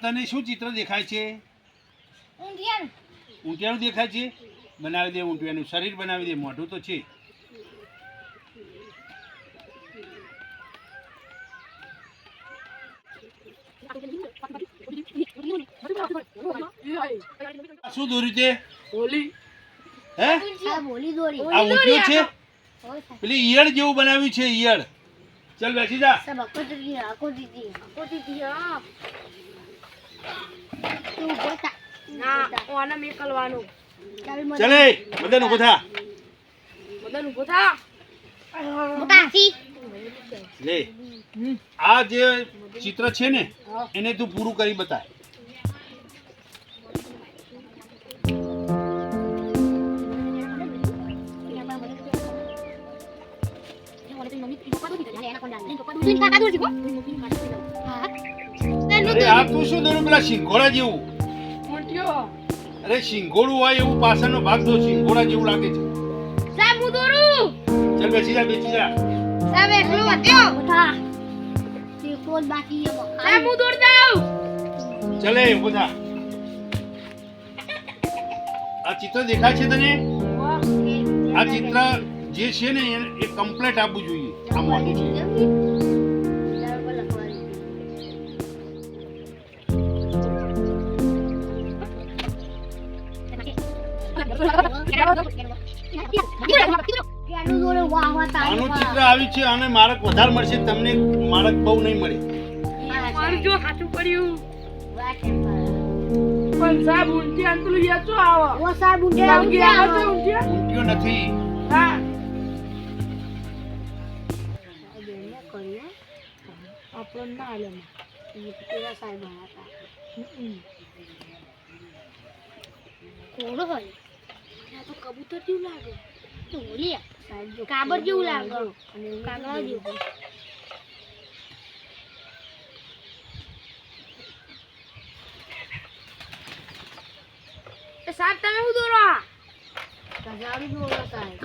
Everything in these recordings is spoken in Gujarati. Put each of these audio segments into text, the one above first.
તને શું ચિત્ર દેખાય છે? ઊંટિયાનું દેખાય છે? બનાવી દે ઊંટિયાનું શરીર બનાવી દે. મોઢું તો છે. શું દોર્યું છે? હોલી. હે? હોલી દોરી. આ ઊંટિયું છે? પેલી ઈયળ જેવું બનાવ્યું છે ઈયળ. ચાલ બેસી જા. તું ઊભો થા. ના ઓને મેકલવાનું ચાલ મને. ચાલે મદન ઊભો થા. બધાને ઊભો થા. મોટાથી. લે આ જે ચિત્ર છે ને એને તું પૂરું કરી બતાય. અરે આ તું શું દોર્યું પેલા શિંગોડા જેવું મોટ્યો અરે શિંગોડું હોય એવું પાછળનો ભાગ તો શિંગોડા જેવું લાગે છે. સાહેબ હું દોરું? ચાલ બેસી જા બેસી જા. સાહેબ એકલો વધ્યો ઉઠા તે બાકી છે સાહેબ હું દોર દઉં ચાલે ઊભો આ ચિત્ર દેખાય છે તને? આ ચિત્ર જે છે ને એ- એ કમ્પ્લીટ આપવું જોઈએ. આ મોટું છે. આનું ચિત્ર આવ્યું છે અને મારક વધારે મળશે તમને માર્ક બહુ નહીં મળે. મારું જો સાચું પડ્યું પણ સાહેબ ઊંટી અંતલું યાચો આવો? સાહેબ નથી. હા. આપણને ના આલે કબૂતર જેવું લાગે. કાબર જેવું લાગે. કાગળ જેવું. સાહેબ તમે શું દોરો દોરો સાહેબ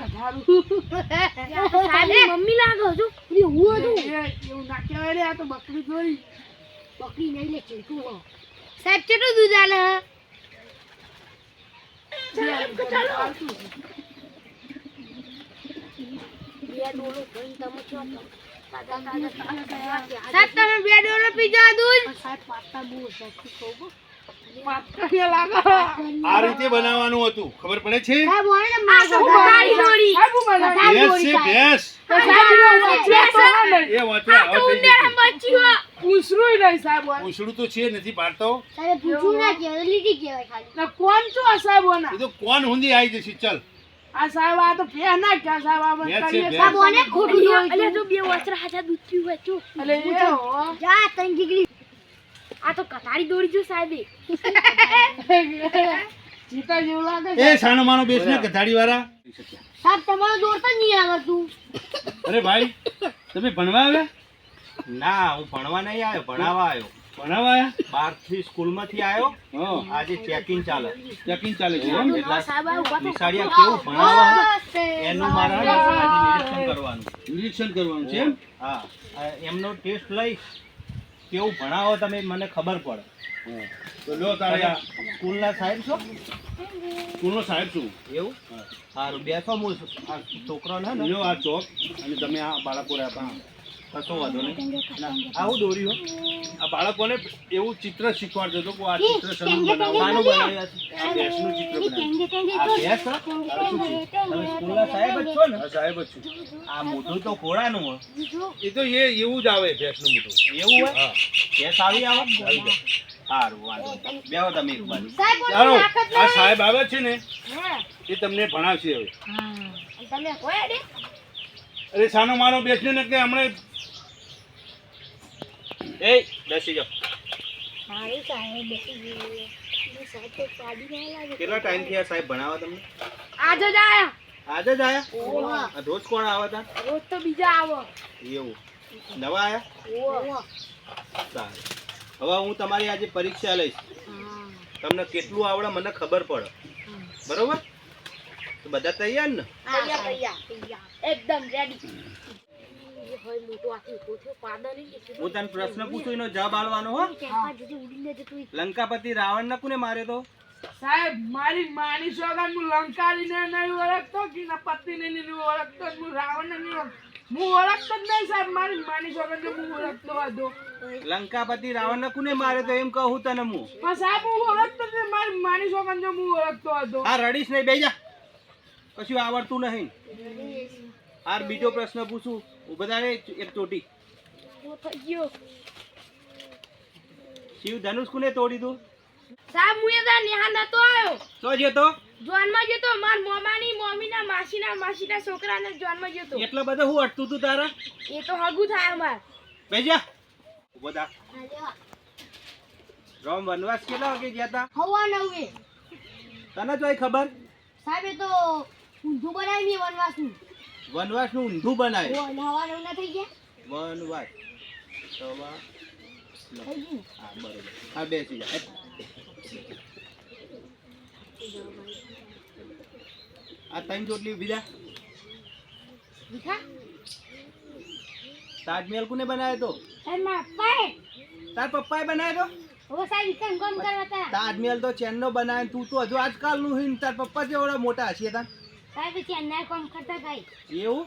સાહેબ મમ્મી લાગે હજુ. હું હતું? એવું ના કહેવાય આ તો બકરી જોઈ બકરી નહીં લે ચીકુ સાહેબ કેટલું દૂધ આલે તમે બે ડોલો પીજો દૂધ આ રીતે બનાવવાનું હતું. ખબર પડે છે? ભેંસ ભેંસ. એ વાંચવા. પૂછરું નહીં સાહેબ. તો છે નથી પાડતો. સાહેબ પૂછું ના કે લીધી કહેવાય ખાલી. ના કોણ છો આ સાહેબ ઓના? એ તો કોણ હુંદી આવી જશે ચાલ. આ સાહેબ આ તો ભે ના ક્યાં સાહેબ આ ભે કરીએ સાહેબ. સાહેબ ઓને ખોટું જોયું અલ્યા બે વસ્ત્ર હાથા દૂધથી હોય છો અલે જા તન દીકરી આ તો કટારી દોડી જો સાહેબે જીતા જેવું લાગે એ સાનો માનો બેસ ને વાળા સાહેબ તમારો દોરતા જ નહીં આવડતું અરે ભાઈ તમે ભણવા આવ્યા? ના હું ભણવા નહીં આવ્યો ભણાવવા આવ્યો. ભણાવવા આવ્યા? બારથી સ્કૂલમાંથી આવ્યો. હા. આજે ચેકિંગ ચાલે. ચેકિંગ ચાલે છે નિશાળિયા કેવું ભણાવવા? એનું મારા નિરીક્ષણ કરવાનું. નિરીક્ષણ કરવાનું છે એમ? હા. એમનો ટેસ્ટ લઈશ. કેવું ભણાવો તમે મને ખબર પડે. તો લો તારે આ. સ્કૂલના સાહેબ છો? સ્કૂલનો સાહેબ છું. એવું? સારું બેસો હું આ છોકરાને હે ને? લ્યો આ ચોક અને તમે આ બાળકો આપા કશો વાંધો નહીં. આવું દોર્યું આ બાળકોને એવું ચિત્ર શીખવાડજો તો આ ચિત્ર શરૂ બનાવવાનું આ ભેંસનું ચિત્ર બનાવ્યું આ ભેંસ હો? તમે સ્કૂલના સાહેબ જ છો ને? સાહેબ જ છું. આ મોઢું તો ઘોડાનું હોય. એ તો એ એવું જ આવે ભેંસનું મોઢું. એવું હોય? ભેંસ આવી આવે? સારું વાંધો નહીં. બેહો તમે એક બાજુ. સાહેબ ચાલો આ. સાહેબ આવે છે ને એ તમને ભણાવશે હવે? અરે સાનો માનો બેસને ને કે હમણાં એ બેસી જાઓ. મારી સાહેબ બેસી ગઈ. સાહેબ તો સાદી ના લાગે. કેટલા ટાઈમથી આ સાહેબ ભણાવા તમને? આજે જ આયા. આજે જ આયા. રોજ કોણ આવે તા રોજ તો બીજા આવો. એવું. નવા આયા. સારું. હવે હું તમારી આજે પરીક્ષા લઈશ. તમને કેટલું આવડે મને ખબર પડે. બરોબર? તો બધા તૈયાર ને? હા, તૈયાર, તૈયાર. એકદમ રેડી હું તને પ્રશ્ન પૂછું એનો જવાબ આલવાનો હો. લંકાપતિ રાવણ ને કોને માર્યો તો? સાહેબ મારી માની સોગન હું લંકારીને નહીં ઓળખતો કે ના પતિને નહીં ઓળખતો હું રાવણને નહીં હું ઓળખતો જ નહીં સાહેબ મારી માની સોગન હું ઓળખતો હતો લંકાપતિ રાવણ ને કોને માર્યો તો? એમ કહું તને હું. પણ સાહેબ હું ઓળખતો જ મારી માની સોગન હું ઓળખતો હતો આ રડીશ નહીં બેજા કશું આવડતું નહીં. આ બીજો પ્રશ્ન પૂછું. હું બધાને એક ચોટી. શિવ ધનુષ કોને તોડી દઉં સાહેબ હું એ નેહા નતો આવ્યો. તો જતો જોનમાં જતો માર મોમાની મોમીના માસીના માસીના છોકરાને જોનમાં જતો એટલો બધો હું અટતું તું તારા? એ તો હગું થાય માર બેજા. ઊભો થા. રોમ વનવાસ કેટલા વાગે ગયા તા? હવા નવે. તને જોઈ ખબર? સાહેબ એ તો ઊંધું બનાવી વનવાસ વનવાસનું. વનવાસનું ઊંધું બનાવે ના થઈ ગયા? વનવાસ. સવા હા બરોબર. હા બેસી જા. આ ત્રણ ચોટલી બીજા તાજમહેલ કોને બનાવ્યો તો? તાર પપ્પાએ. બનાવ્યો તો? તાજમહેલ તો ચેનનો બનાવ્યો તું તો હજુ આજકાલનું નું તાર પપ્પા જેવડા મોટા હશે તાર. સાહેબ ચેન્નાઈ કોમ કરતા થાય એવું?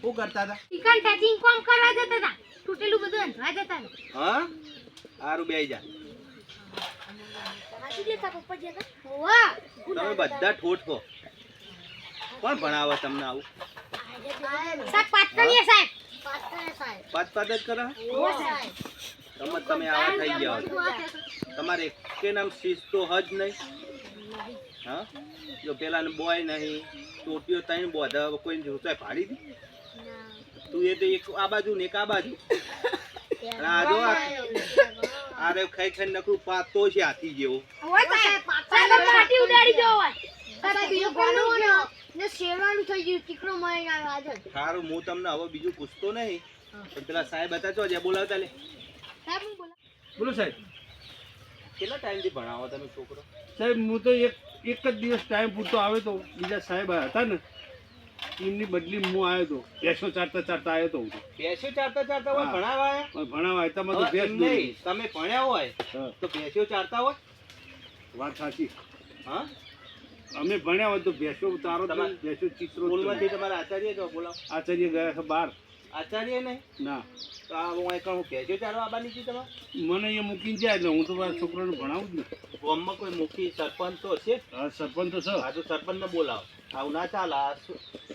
શું કરતા હતા? ઇકન ટચિંગ કોમ કરવા જતા હતા. તૂટેલું બધું અંધવા જતા હતા. હા? સારું બેસી જા. તમે બધા ઠોઠ છો કોણ ભણાવે તમને આવું? સાહેબ પાટણીએ સાહેબ. પાચ પાચ જ કરો? સાહેબ. તમે આવા થઈ ગયા તમારે કે નામ શીશ તો હજ નહીં. હા? જો પેલા બોય નહીં ટોટીઓ ત્રણ બોધા કોઈ જોતા ફાડી દી. તું એ તો એક આ બાજુ ને એક આ બાજુ. આ જો આ ખાઈ ખાઈ નકરું પાતો છે હાથી જેવો. પાટી ઉડાડી બીજું કોનું ને ને થઈ ગયું ટીકડો સારું હું તમને હવે બીજું પૂછતો નહીં. પણ પેલા સાહેબ હતા જો જે બોલાવતા લે. બોલા બોલો સાહેબ. કેટલા ટાઈમથી ભણાવો તમે છોકરો સાહેબ હું તો એક એક જ દિવસ ટાઈમ પૂરતો આવ્યો તો બીજા સાહેબ હતા ને એમની બદલી હું આવ્યો તો બેસો ચારતા ચારતા આવ્યો તો હું તો. બેસ્યો ચારતા ચારતા હોય હા. ભણાવા આયા? પણ ભણાવવા આવ્યા તો દોરી. નહીં તમે ભણ્યા હોય તો બેસો ચારતા હોય વાત સાચી હા અમે ભણ્યા હોય તો બેસો તારો ભેંસો ચિત્રો સ્કૂલમાંથી તમારા આચાર્ય જો બોલાવો આચાર્ય ગયા છે બહાર આચાર્ય નહીં ના. તો આ હું અહીં કહું બેસ્યો ચારવા આવવાની છે તમારે મને અહીંયા મૂકીને જાય એટલે હું તો મારા છોકરાને ભણાવું જ ને ગામમાં કોઈ મૂકી સરપંચ તો છે હા સરપંચ તો છે. તો સરપંચને બોલાવો. આવું ના ચાલે આ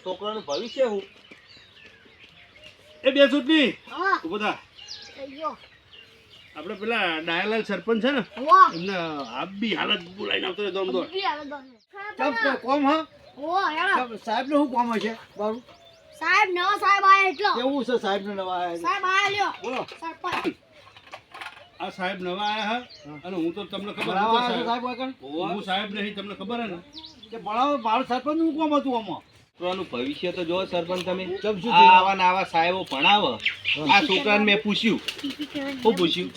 છોકરાનું ભવિષ્ય હું એ બે સુટની હા. બધા આપણે પેલા ડાયાલાલ સરપંચ છે ને એમને આબી હાલત બોલાવીને આવતો ચમ કોમ હા? સાહેબનું શું કોમ હશે બારું સાહેબ નવો સાહેબ આયા એટલો. કેવું છે સાહેબનું નવા આયા સાહેબ આયા લ્યો. બોલો. સરપંચ. આ સાહેબ નવા આયા હે? અને હું તો તમને ખબર હું સાહેબ હું સાહેબ નહીં તમને ખબર હે ને? કે ભણાવો બાળ સરપંચનું કોમ હતું આમાં? છોકરાનું ભવિષ્ય તો જો સરપંચ તમે? આવા ને આવા સાહેબો ભણાવો. આ છોકરાને મેં પૂછ્યું. શું પૂછ્યું?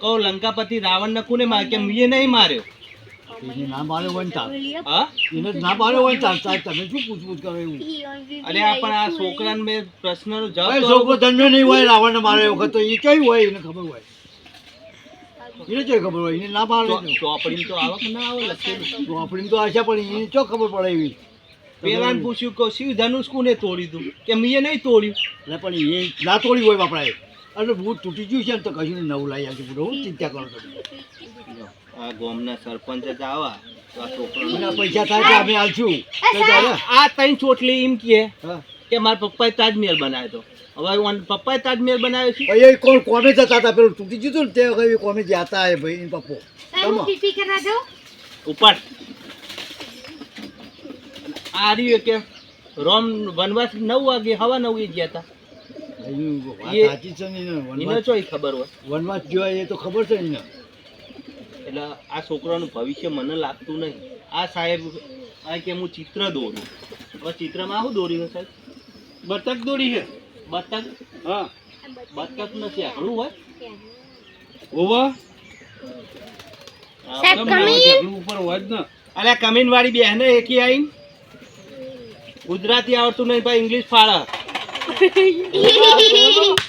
કહું લંકાપતિ રાવણને કોને માર કે મેં નહીં માર્યો? એને ના હા? એને સાહેબ તમે શું પૂછપૂછ કરો એવું? અરે આ પણ આ છોકરાને મેં પ્રશ્નનો જવાબ છોકરો ધન્ય નહીં હોય રાવણ મારે વખત તો એ કેવી હોય એને ખબર હોય? એને કેવી ખબર હોય? એને ના મારે ચો- ચોપડીમાં તો આવક ના આવે લખેલું? તો આશા પણ એને ચો ખબર પડે એવી? પેલાને પૂછ્યું કે શિવ ધનુષ કોને તોડી દઉં કે મેં નહીં તોડ્યું? એટલે પણ એ ના તોડી હોય બાપડાએ. એટલે બહુ તૂટી ગયું છે ને તો કશું નવું લાવી આવશે. બધું હું ચિંતા કરો તમે આ ગામના સરપંચ જ આવા. તો આ છોકરાનું પૈસા થાય તો અમે આવશું આ ત્રણ ચોટલી એમ કહે હા. કે મારા પપ્પાએ તાજમહેલ બનાવ્યો હતો. હવે પપ્પાએ તાજમહેલ બનાવ્યો છે? ભાઈ કોણ કોમે જતા હતા? પેલું તૂટી ગયું ને તે વખતે કોમે જતા હે ભાઈ પપ્પો. ઉપર. આ રહ્યું કે રોમ વનવાસ નવ વાગે હવા નવ એ ગયા હતા. એ- સાચી છે ને એને એને ખબર હોય? વનવાસ જોવાય એ તો ખબર છે એટલે આ છોકરાનું ભવિષ્ય મને લાગતું નહીં. આ સાહેબ આ કે હું ચિત્ર દોરું. હવે ચિત્રમાં શું દોર્યું સાહેબ? બતક દોરી છે. બતક? હા. બતક નથી આકડું હોય? ઓવા? ઉપર હોય જ ને. અરે કમીન વાળી બેહને એકી આવીને ગુજરાતી આવડતું નહીં ભાઈ ઇંગ્લિશ ફાળે.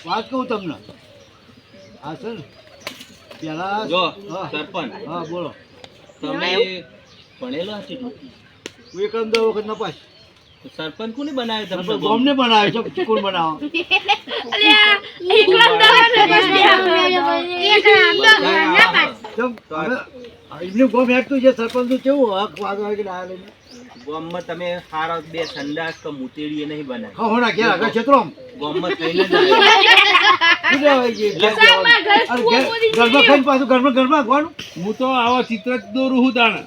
વાત કહું તમને હા સર પેલા જો હા. સરપંચ. હા બોલો. તમે ભણેલો છે હું એકદમ દો વખત નપાસ. સરપંચ કોને બનાવ્યો તમને સરપંચ ગોમને બનાવે છે કોણ બનાવો? એમનું ગોમ હેઠતું છે સરપંચનું કેવું હક વાગ હોય કે ના લઈને ગામમાં તમે હારો બે સંડાસ કે મુતેડી નહીં બને. હા હોના ઘેર આગળ છેતરો ગોમમાં. ઘરમાં ખાઈને પાછું ઘરમાં ઘરમાં આગવાનું હું તો આવા ચિત્ર જ દોરું હું તાણે.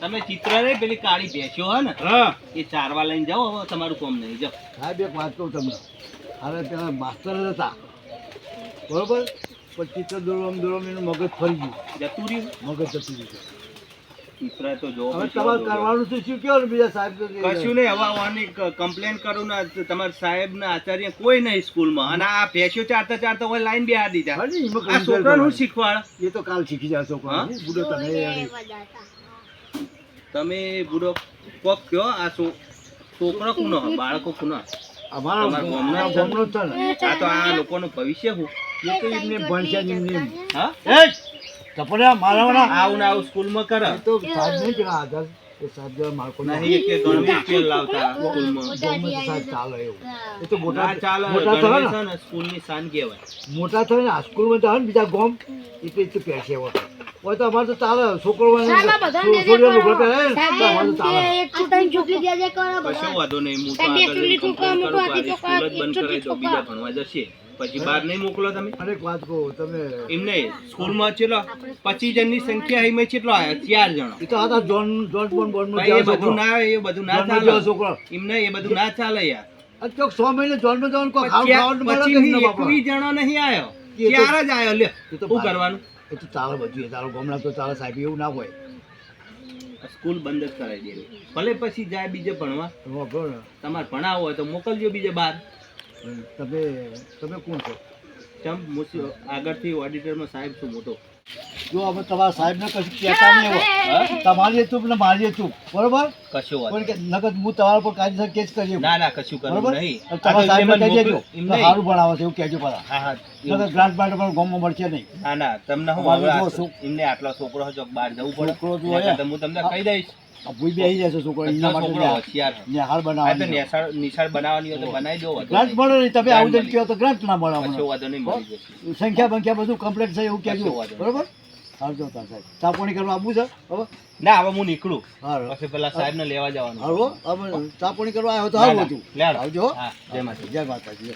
તમે ચિત્ર રે પેલી કાળી બેસ્યો હે ને હા. એ ચારવા લઈને જાઓ હવે તમારું કોમ નહીં જાઓ. સાહેબ એક વાત કહું તમને. હવે પેલા માસ્તર જ હતા. બરોબર? પણ ચિત્ર દોરવામાં દોરવામાં એનું મગજ ફરી ગયું. જતું રહ્યું. મગજ જતું રહ્યું. ચિત્ર તો જો હવે તમારે કરવાનું તો શું કહો ને બીજા સાહેબ કશું નહીં હવે આની કમ્પ્લેન કરું ને તમારા સાહેબ ના આચાર્ય કોઈ નહીં સ્કૂલમાં. અને આ ભેંસ્યો ચારતા ચારતા હોય લાઈન બેહાર દીધા. હા આ છોકરાને હું શીખવાડ? એ તો કાલ શીખી જાય બુડો તમે તમે બુડો કોક કયો આ છોકરો કુનો બાળકો કુનો અમારા ગામના ગામનો છે આ તો આ લોકોનું ભવિષ્ય હું એ તો એમને ભણશે એમને. હા? એ જ! કપડા મારવાના આવું ને આવું સ્કૂલમાં કરે. તો સાહેબ નહીં કે આધાર એ સાહેબ જેવા માર્કો ના નહીં કે ગણવેશ પેન લાવતા સ્કૂલમાં. સાહેબ ચાલે એવું. એ તો મોટા ચાલે મોટા થયા ને સ્કૂલની શાન કહેવાય. મોટા થયા ને આ સ્કૂલમાં તો ને બીજા ગોમ એટલે તો પહેરશે હોય હોય તો અમારે તો ચાલે. છોકરો પહેરે એક છોકરી દેજે કરો કશો વાંધો નહીં હું તો આગળ છોકરા સ્કૂલ જ બંધ કરાવી દો બીજા ભણવા જશે. પછી બહાર નહીં મોકલો તમે. અરે વાત કહો તમે એમને સ્કૂલમાં ચેટલો પચીસ જણની સંખ્યા એમાં ચેટલો આવ્યો ચાર જણ. એ તો આ જોન જોન બોન ભાઈ, એ બધું. ના એ બધું ના ચાલે. છોકરો. એમને એ બધું ના ચાલે યાર. ચોક સો મહિને જોનમાં જવાનું કોઈ ખાવું ખાવાનું મળે કે એમના જણો નહીં આવ્યો ચાર જ આવ્યો લે શું કરવાનું? એ તો ચાલે બધું એ તારો ગામડા તો ચાલે સાહેબ એવું ના હોય. સ્કૂલ બંધ જ કરાવી દેવી. ભલે પછી જાય બીજે ભણવા. ને, તમારે ભણાવો હોય તો મોકલજો બીજે બાર તમે તમે કોણ છો? કેમ આગળથી ઓડિટરમાં સાહેબ છું મોટો. જો અમે તમારા સાહેબને કશું કહેતા નહીં એવો તમારી ચૂપ ને મારી ચૂપ બરોબર? કશું વાત નકદ હું તમારા પર કાયદેસર કેસ કરી ના ના કશું કરવું નહીં. તમારા સાહેબને કહી દેજો. સારું ભણાવે છે એવું કહેજો પાછા હા હા. નકર ગ્રાન્ટ માટે પણ ગામમાં મળશે નહીં. ના ના તમને હું એમને આટલો છોકરો જો બહાર જવું પડે. છોકરો જો હું. તમને કહી દઈશ. ભૂઈ બેસી જશે છોકરો એના માટે નિહાળ- હોશિયાર નિહાળ તો નિશાળ નિશાળ બનાવવાની હોય તો બનાવી દો ગ્રાન્ટ નહીં. મળે નહીં તમે આવું જ કહો તો ગ્રાન્ટ ના મળે વાંધો નહીં સંખ્યા બંખ્યા બધું કમ્પ્લીટ થાય એવું કહેજો. બરોબર? આવજો તાર સાહેબ. ચા પાણી કરવા આવવું છે હવે ના હવે હું નીકળું. પછી પેલા સાહેબ ને લેવા જવાનું. હવે ચા પાણી કરવા આવ્યો તો આવું. હતું. આવજો જય માતાજી. જય માતાજી.